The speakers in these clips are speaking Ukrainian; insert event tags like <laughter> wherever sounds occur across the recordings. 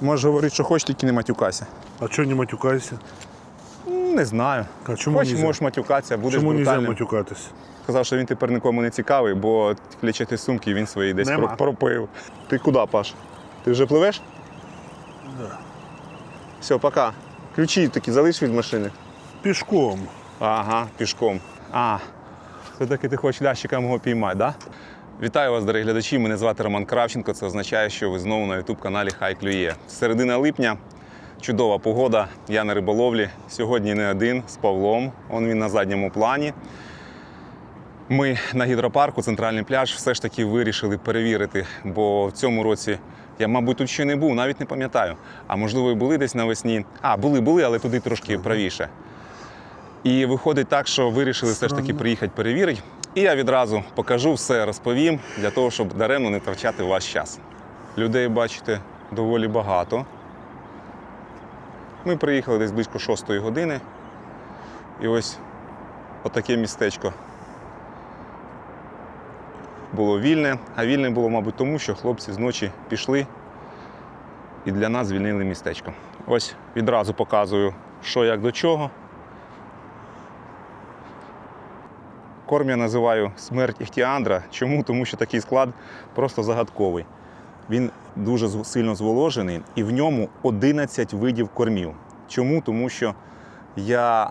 Можеш говорити, що хочеш, тільки не матюкайся. А чого не матюкайся? Не знаю. А чому Хоч нельзя? можеш матюкатися, будеш Чому не можна брутальним. матюкатися? Сказав, що він тепер нікому не цікавий, бо клічати сумки він свої десь Нема. про- пропив. Ти куди, Паш? Ти вже пливеш? Да. Все, пока. Ключі такі залиш від машини. Пішком. Ага, пішком. А, все-таки ти хочеш лящика мого піймати, да? Вітаю вас, дорогі глядачі. Мене звати Роман Кравченко. Це означає, що ви знову на ютуб-каналі Хай клює. Середина липня, чудова погода. Я на риболовлі. Сьогодні не один з Павлом. Он він на задньому плані. Ми на гідропарку, центральний пляж, все ж таки вирішили перевірити, бо в цьому році я, мабуть, тут ще не був, навіть не пам'ятаю. А можливо, і були десь навесні. А, були, були, але туди трошки правіше. І виходить так, що вирішили все ж таки приїхати перевірити. І я відразу покажу все, розповім для того, щоб даремно не втрачати ваш час. Людей, бачите, доволі багато. Ми приїхали десь близько 6 години. І ось отаке містечко було вільне. А вільне було, мабуть, тому, що хлопці зночі пішли і для нас звільнили містечко. Ось відразу показую, що як до чого. Корм я називаю смерть Іхтіандра. Чому? Тому що такий склад просто загадковий. Він дуже сильно зволожений і в ньому 11 видів кормів. Чому? Тому що я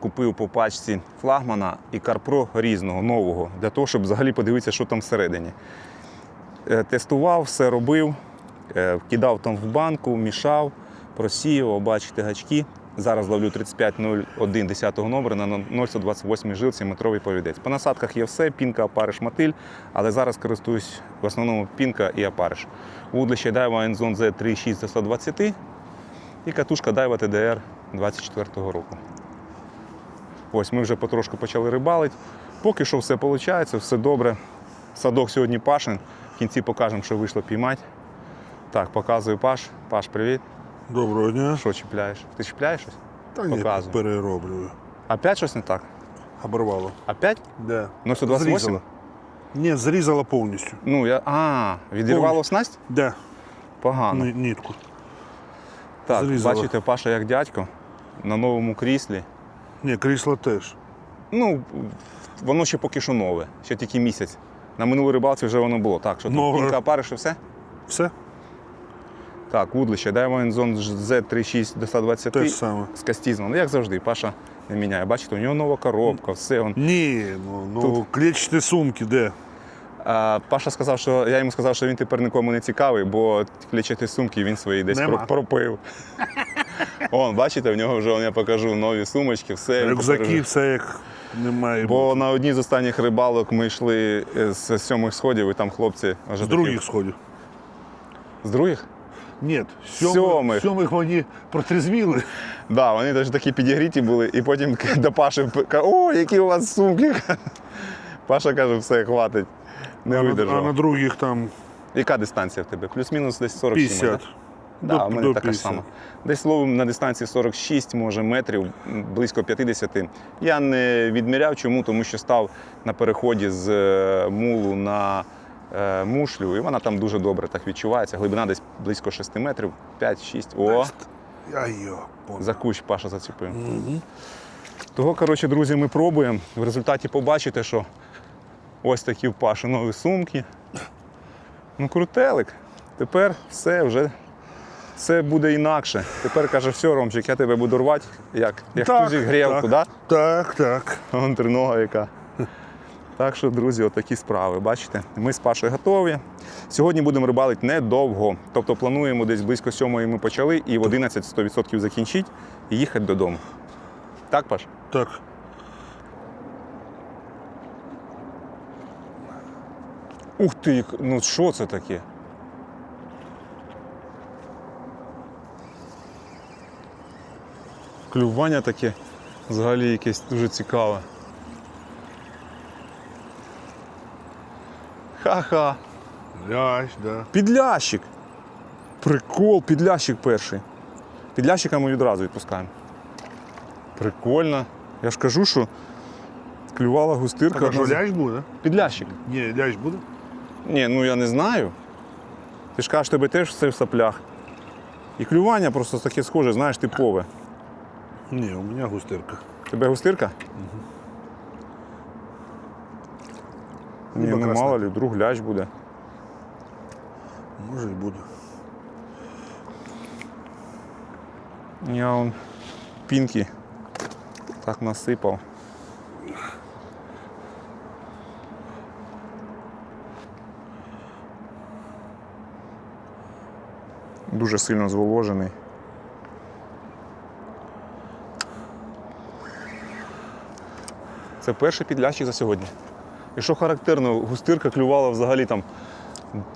купив по пачці флагмана і карпро різного, нового, для того, щоб взагалі подивитися, що там всередині. Е, Тестував, все робив, е, кидав там в банку, мішав, просіював, бачите, гачки. Зараз ловлю 3501 10 номера на 0,128 жилці метровий повідець. По насадках є все, пінка, опариш, мотиль, але зараз користуюсь в основному пінка і опариш. Вудлище Daiwa Enzone Z36 до 120 і катушка Daiwa TDR 24 року. Ось ми вже потрошку почали рибалити. Поки що все виходить, все добре. Садок сьогодні пашин. В кінці покажемо, що вийшло піймати. Так, показую Паш. Паш, привіт. Доброго дня. Що чіпляєш? Ти чіпляєш щось? Та ні, Показуй. перероблюю. Опять щось не так? Оборвало. Опять? Де? Ну, 128? Зрізала. Ні, зрізала повністю. Ну, я. А, відірвало снасть? Де? Погано. Ні- Нітку. Так, зрізала. бачите, Паша як дядько на новому кріслі. Ні, крісло теж. Ну, воно ще поки що нове, ще тільки місяць. На минулій рибалці вже воно було. Так, що тут Нове. пінка опариш і все? Все? Так, вудлище, Diamond Zone Z36 до 120 Те ж саме. з кастізмом. Ну, як завжди, Паша не міняє. Бачите, у нього нова коробка, все. Он. Ні, ну, ну Тут. клетчаті сумки де? А, Паша сказав, що я йому сказав, що він тепер нікому не цікавий, бо клічати сумки він свої десь Нема. про- пропив. <laughs> Он, бачите, в нього вже он, я покажу нові сумочки, все. він Рюкзаки, тепер- все як немає. Бо на одній з останніх рибалок ми йшли з сьомих сходів, і там хлопці вже З такі- других сходів. З других? Ні, Сьомих. сьомих. Сьомих вони протрезвіли. Да, вони теж такі підігріті були, і потім до Паші каже, о, які у вас сумки. <laughs> Паша каже, все, хватить. Не а, на, видержав. а на других там Яка дистанція в тебе? Плюс-мінус десь 47. 50. Да? До- у мене до така 50. сама. Десь ловимо на дистанції 46, може, метрів, близько 50. Я не відміряв, чому, тому що став на переході з е, мулу на мушлю, і вона там дуже добре так відчувається. Глибина десь близько 6 метрів, 5-6. О, за кущ Паша зацепив. Мгм. Того, коротше, друзі, ми пробуємо. В результаті побачите, що ось такі в Паші нові сумки. Ну, крутелик. Тепер все вже все буде інакше. Тепер каже, все, Ромчик, я тебе буду рвати, як, як Так, тузик грілку, так. да? Так, так. Вон тринога яка. Так що, друзі, отакі справи. Бачите, ми з Пашою готові. Сьогодні будемо рибалити недовго. Тобто плануємо десь близько сьомої ми почали і в 11 100% закінчити і їхати додому. Так, Паш? Так. Ух ти, ну що це таке? Клювання таке взагалі якесь дуже цікаве. Ха-ха. Лящ, да. Підлящик. Прикол, підлящик перший. Підлящика ми відразу відпускаємо. Прикольно. Я ж кажу, що клювала густирка. Так, а що, лящ буде? Підлящик. Ні, лящ буде? Ні, ну я не знаю. Ти ж кажеш, тебе теж все в соплях. І клювання просто таке схоже, знаєш, типове. Не, у меня густырка. Тебе густирка? Ні, ну красна. мало ли, вдруг лящ буде. Может и буду. Я он пінки так насипав. Дуже сильно зволожений. Це перший підлящик за сьогодні. І що характерно, густирка клювала взагалі там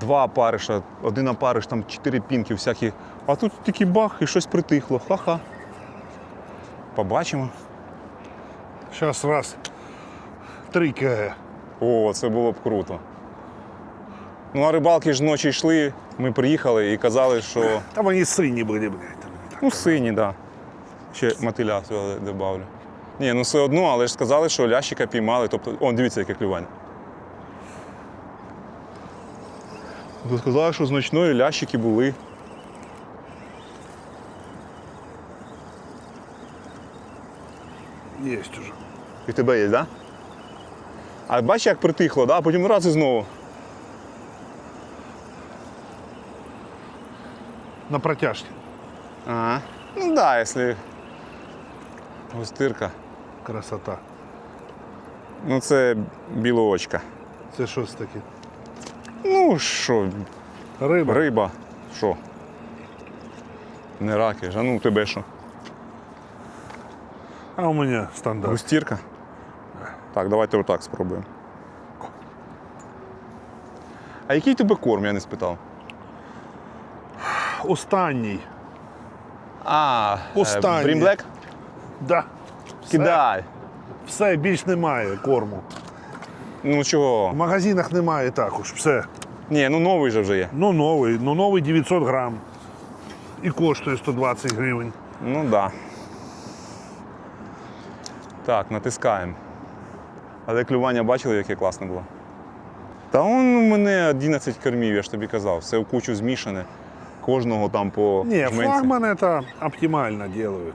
два париша, один опариш, там чотири пінки всякі. А тут такий бах і щось притихло. Ха-ха. Побачимо. Сейчас раз. Три кг. О, це було б круто. Ну, а рибалки ж ночі йшли, ми приїхали і казали, що Там они сыни были, блядь. ну сині, так. Да. Ще мотиля сюди додавлю. Ні, ну все одно, але ж сказали, що лящика піймали. Тобто, о, дивіться, яке клювання. Ви сказали, що значної лящики були. Есть уже. І в тебе є, так? Да? А бачиш, як притихло, да? а потім раз і знову. На протяжке. Ага. Ну так, да, якщо густирка. Красота. Ну це білоочка. Це що це таке? Ну що, Риба. риба. Що? Не раки а ну у тебе що? А у мене стандарт. Густірка? Так, давайте отак спробуємо. А який тебе корм, я не спитав? Останній. А, Останній. брімблек? Да. Кидай. Все, більш немає корму. Ну чого? В магазинах немає також. Все. Ні, ну новий же вже є. Ну новий, ну новий 900 грам. І коштує 120 гривень. Ну так. Да. Так, натискаємо. Але клювання бачили, яке класне було? Та он у мене 11 кормів, я ж тобі казав. Все в кучу змішане. Кожного там по Ні, флагмани це оптимально делают.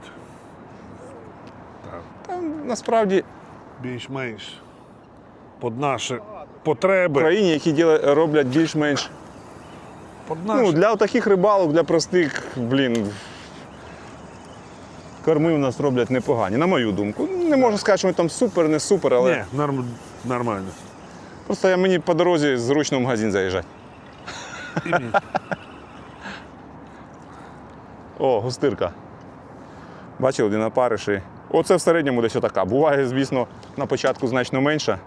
Насправді Більш-менш. Під наші в потреби. країні, які роблять більш-менш. Під наші. Ну, для таких рибалок, для простих, блін. Корми у нас роблять непогані, на мою думку. Не можу сказати, що ми там супер, не супер, але Ні, норм... нормально. просто я, мені по дорозі зручно в магазин заїжджати. О, густирка. Бачили, один опариші. Оце в середньому десь така. Буває, звісно, на початку значно менше,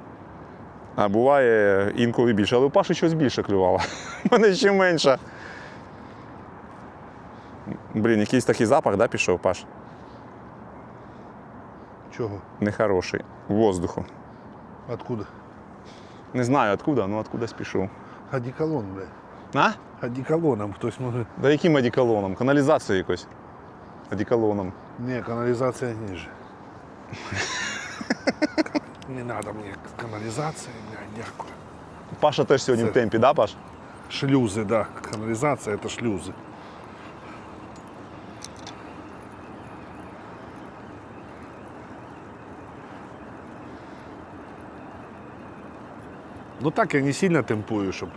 а буває інколи більше. Але у Паші щось більше клювало. <laughs> У мене ще менше. Блін, якийсь такий запах, да, пішов, Паш? Чого? Нехороший. Воздуху. Откуда? Не знаю откуда, але откудись пішов. Одеколон, блядь. А? Одеколоном хтось може. Да яким одеколоном? Каналізацією якось. Одеколоном. Ні, каналізація ниже. <laughs> Не треба мені каналізація, блядь, дякую. Паша теж сьогодні Це- в темпі, да, Паш? Шлюзи, да. Каналізація це шлюзи. Ну так я не сильно темпую, чтобы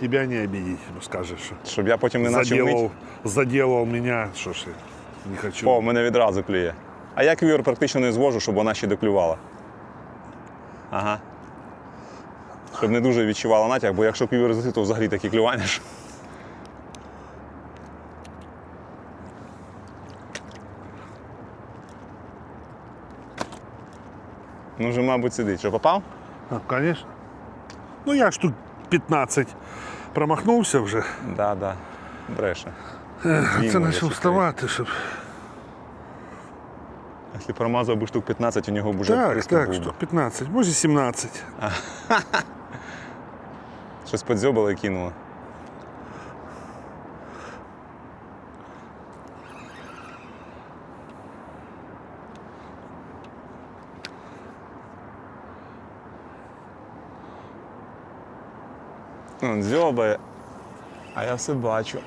тебя не обидеть. Ну, скажешь, что Щоб я потім не почав мить. заделал, заделал меня, что ж я Не хочу. О, мене відразу клює. А я квір практично не звожу, щоб вона ще доклювала. Ага. Щоб не дуже відчувала натяг, бо якщо квір зайти, то взагалі такі клювання. що- Ну вже, мабуть, сидить. Що попав? А, конечно. Ну я ж тут 15 промахнувся вже. Да, да. Бреше. Дві, Це почав вставати, щоб. Якщо промазав би штук 15, у нього б вже Так, так, що 15, може 17. <laughs> Щось подзьобало і кинуло. Он дзьобає, а я все бачу.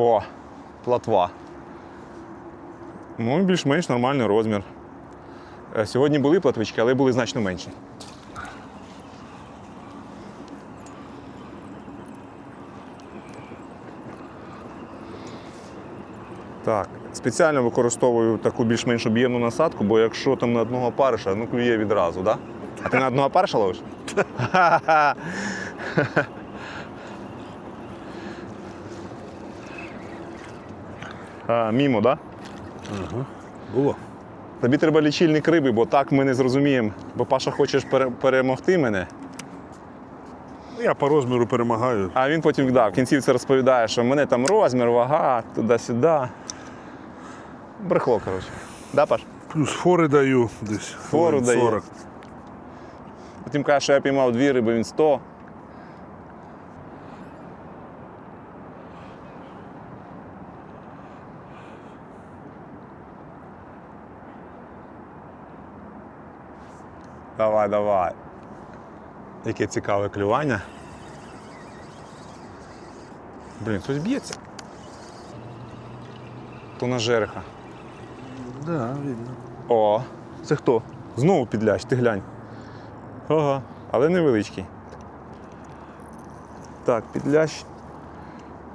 О, платва. Ну, більш-менш нормальний розмір. Е, Сьогодні були платвички, але були значно менші. Так, спеціально використовую таку більш-менш об'ємну насадку, бо якщо там на одного париша, ну клює відразу, так? Да? А ти на одного париша ловиш? <laughs> А, мімо, так? Да? Було. Тобі треба лічильник риби, бо так ми не зрозуміємо. Бо Паша хоче пере- перемогти мене, Я по розміру перемагаю. а він потім да, в кінцівці розповідає, що в мене там розмір, вага, туди-сюди. Брехло, коротше. Да, Паш? Плюс фори даю десь. Фору. 40. Потім каже, що я піймав дві риби, він 100. Давай, давай. Яке цікаве клювання. Блін, хтось б'ється. То на жереха. Да, видно. О, це хто? Знову підлящ, ти глянь. Ага, але невеличкий. Так, підлящ.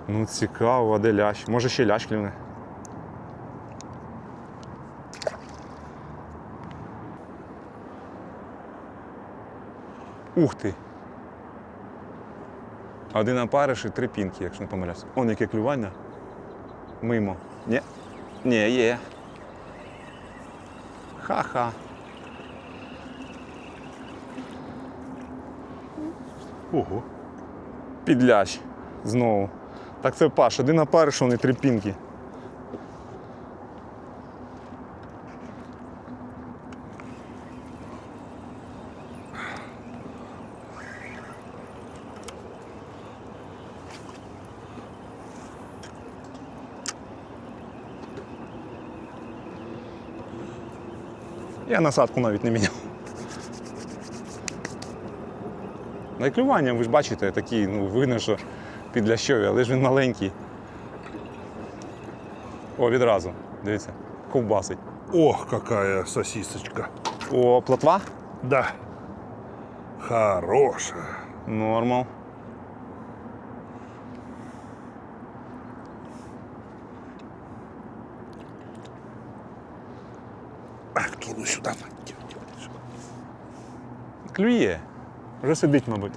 Ну, цікаво, а де лящ? Може ще лящ клюне. Ух ти. Один опариш і три пінки, якщо не помиляюсь. Он яке клювання. Мимо. Ні. Ні, є. Ха-ха. Ого. Підлящ. Знову. Так це Паш, один опариш, вони три пінки. Насадку навіть не міняв. На клювання, ви ж бачите, такий, ну, видно, що підлящові, але ж він маленький. О, відразу. Дивіться, ковбасить. Ох, какая сосисочка. О, плотва? Да. Хорошая. Нормал. Откину сюда. Клює. Вже сидить, мабуть.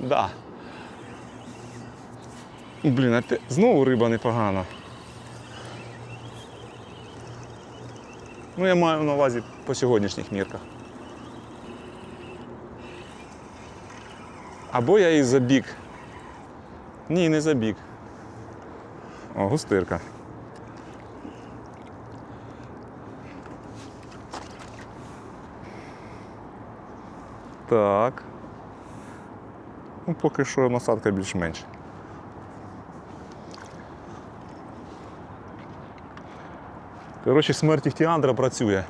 Да. Блін, а ти... знову риба непогана. Ну, я маю на увазі по сьогоднішніх мірках. Або я її забіг. Ні, не забіг. О, густирка. Так. Ну, поки що насадка більш-менш. Коротше, смерть Іхтіандра працює.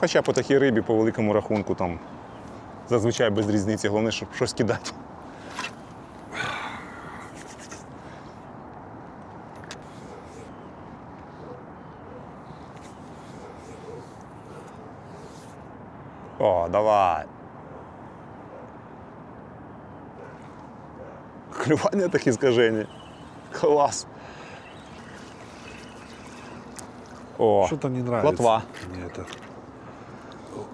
Хоча по такій рибі, по великому рахунку, там зазвичай без різниці, головне, щоб щось кидати. Клювання такі скажені. Клас. О, Что-то не нравится. плотва. Мне это.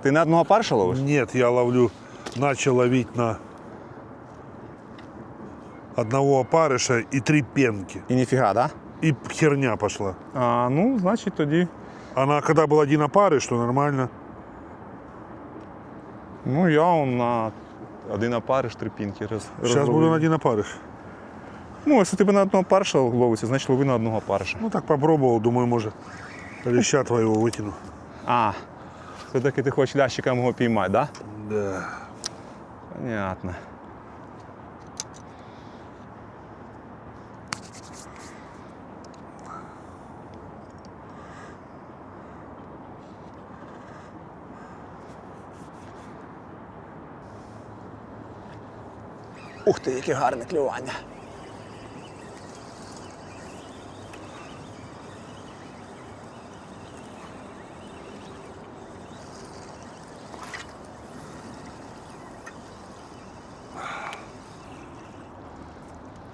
Ти на одного парша ловиш? Нет, я ловлю, начал ловить на одного опарыша и три пенки. І ніфіга, да? И херня пошла. А, ну, значить тоді. Она, когда был один опарыш, то нормально. Ну, я он на один опариш, три пінки роз, Сейчас розловив. буду на один опарыш. Ну, якщо тебе на одного парша ловиться, значить лови на одного парша. Ну так попробовал, думаю, может, Ліща твоего вытяну. А, все-таки ти хочеш лящика його піймати, да? Да. Понятно. Ух ти, яке гарне клювання.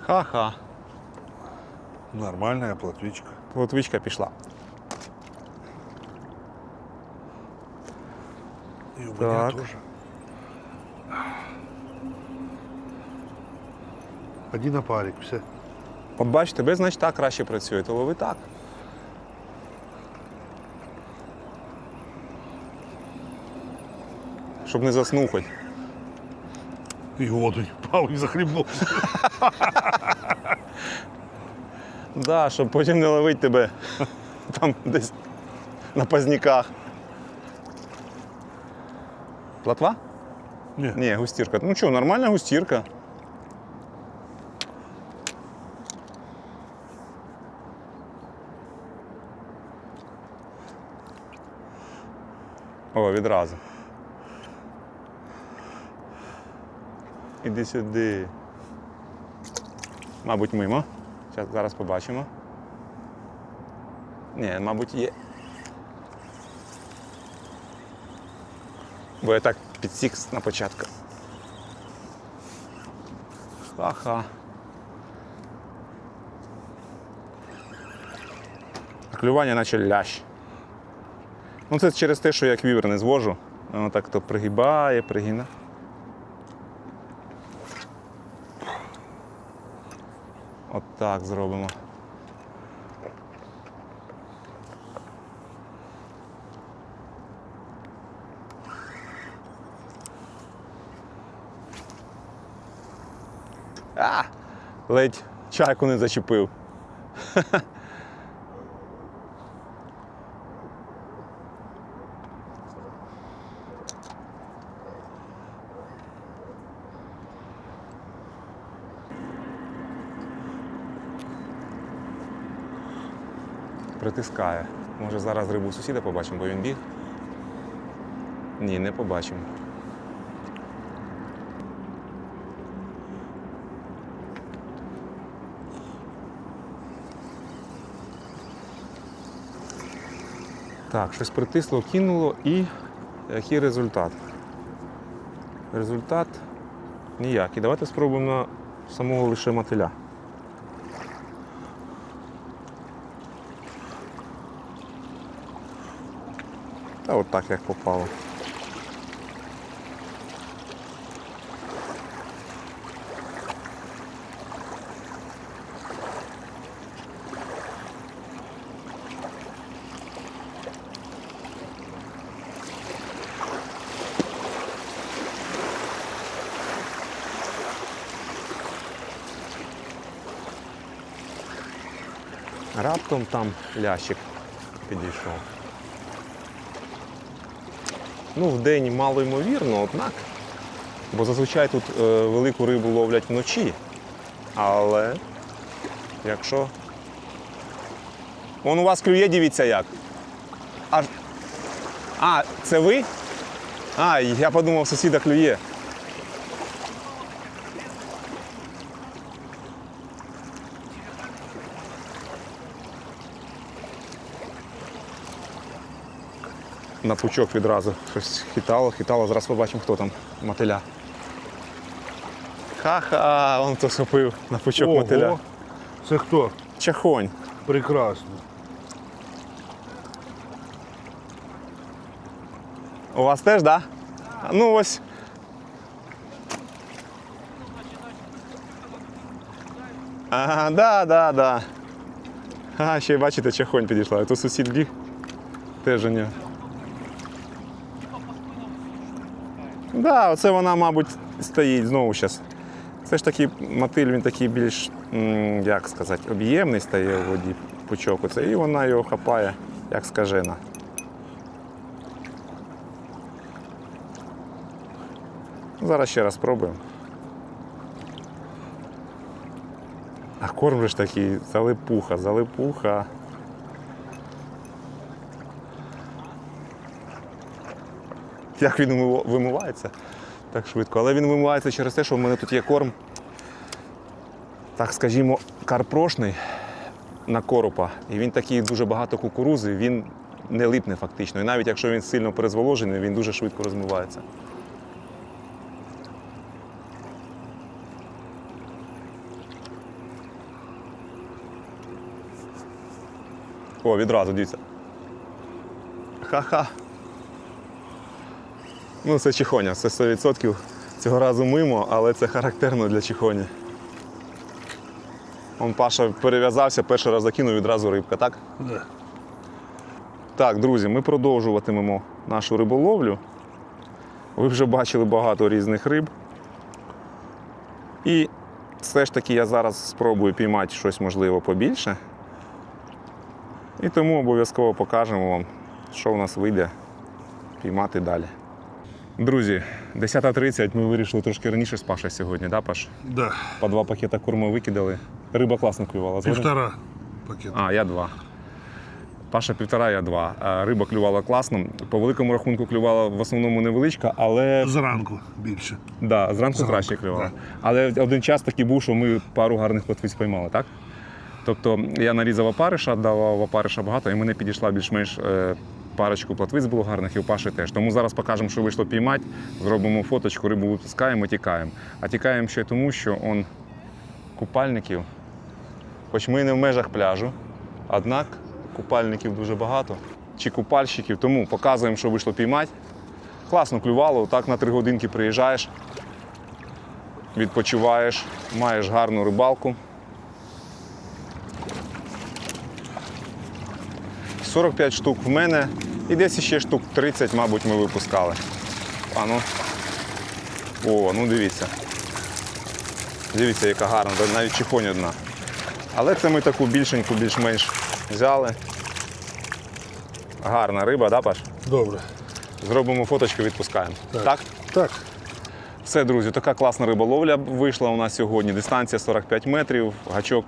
Ха-ха. Нормальная плотвичка. Лотвичка пішла. И у меня Так. тоже. Один опарик, все. От бачите, ви, значить, так краще працюєте, лови так. Щоб не заснув хоч. В воду не упал и. Да, щоб потім не ловити тебе там десь на пазніках. Платва? Не. Ні, густірка. Ну що, нормальна густірка. О, відразу. Іди сюди. Мабуть, мимо. Зараз побачимо. Ні, мабуть, є. Бо я так підсік на початку. Ха-ха. Клювання наче лящ. Ну це через те, що я квівер не звожу. Воно так то пригибає, пригина. От так зробимо. А, ледь чайку не зачепив. <laughs> Притискає. Може зараз рибу сусіда побачимо, бо він біг. Ні, не побачимо. Так, щось притисло, кинуло і який результат? Результат ніякий. Давайте спробуємо самого лише мотиля. Та от так як попало. Раптом там лящик підійшов. Ну, в день мало ймовірно, однак. Бо зазвичай тут е, велику рибу ловлять вночі. Але якщо. Вон у вас клює, дивіться як. А, а це ви? А, я подумав, сусіда клює. На пучок відразу. Щось хитало, хитало, зараз побачимо, хто там мотиля. Ха-ха, он то схопив на пучок мотиля. Це хто? Чахонь. Прекрасно. У вас теж, так? Да? Ну ось. Ага, да, да, да. А, ще й бачите, чахонь підійшла. А то сусід біг. Теж у нього. Да, оце вона, мабуть, стоїть знову зараз. Це ж такий мотиль, він такий більш, як сказати, об'ємний стає в воді пучок. Оце, і вона його хапає, як скажена. Зараз ще раз спробуємо. А корм же ж такий залипуха, залипуха. <laughs> Як він вимивається так швидко. Але він вимивається через те, що в мене тут є корм так скажімо, карпрошний на коропа. І він такий дуже багато кукурузи, він не липне фактично. І навіть якщо він сильно перезволожений, він дуже швидко розмивається. О, відразу дивіться. Ха-ха. Ну, це чихоня, це 100% цього разу мимо, але це характерно для чихоні. Он Паша перев'язався, перший раз закинув відразу рибка, так? Да. Так, друзі, ми продовжуватимемо нашу риболовлю. Ви вже бачили багато різних риб. І все ж таки я зараз спробую піймати щось можливо побільше. І тому обов'язково покажемо вам, що в нас вийде піймати далі. Друзі, 10.30 ми вирішили трошки раніше з Пашою сьогодні, да, Паш? Да. По два пакета корму викидали. Риба класно клювала. згоден? Півтора пакета. А, я два. Паша півтора, я два. Риба клювала класно. По великому рахунку клювала в основному невеличка, але Зранку більше. да, зранку Зранку, краще клювала. да. Але один час такий був, що ми пару гарних плотвиць поймали, так? Тобто я нарізав опариша, давав опариша багато, і мене підійшла більш-менш е, парочку плотвиць було гарних, і у Паші теж. Тому зараз покажемо, що вийшло піймати, зробимо фоточку, рибу випускаємо, тікаємо. А тікаємо ще тому, що он купальників, хоч ми і не в межах пляжу, однак купальників дуже багато, чи купальщиків, тому показуємо, що вийшло піймати. Класно клювало, так на три годинки приїжджаєш, відпочиваєш, маєш гарну рибалку. 45 штук в мене і десь ще штук 30, мабуть, ми випускали. А ну. О, ну дивіться. Дивіться, яка гарна, навіть чихонь одна. Але це ми таку більшеньку, більш-менш взяли. Гарна риба, да, Паш? Добре. Зробимо фоточку, відпускаємо. Так. так? Так. Все, друзі, така класна риболовля вийшла у нас сьогодні. Дистанція 45 метрів, гачок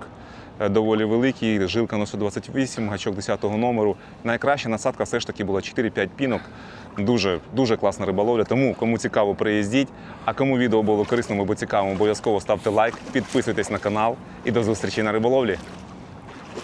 доволі великий, жилка на 128, гачок 10-го номеру. Найкраща насадка все ж таки була 4-5 пінок. Дуже, дуже класна риболовля. Тому кому цікаво, приїздіть. А кому відео було корисним або цікавим, обов'язково ставте лайк, підписуйтесь на канал і до зустрічі на риболовлі.